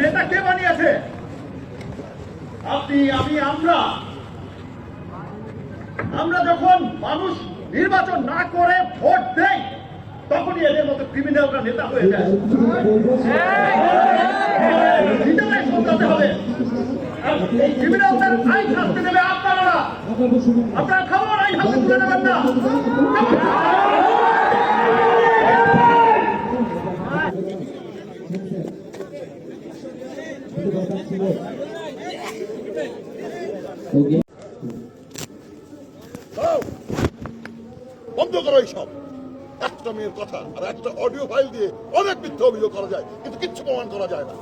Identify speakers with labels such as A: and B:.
A: নেতা কে বানিয়েছে? আপনি, আমি, আমরা। আমরা যখন মানুষ নির্বাচন না করে ভোট দেই, তখনই এদের মতো ক্রিমিনালরা নেতা হয়ে যায়। দেবে আপনারা। আপনারা
B: বন্ধ করো এইসব। একটা মেয়ের কথা আর একটা অডিও ফাইল দিয়ে অনেক মিথ্যা অভিযোগ করা যায়, কিন্তু কিচ্ছু প্রমাণ করা যায় না।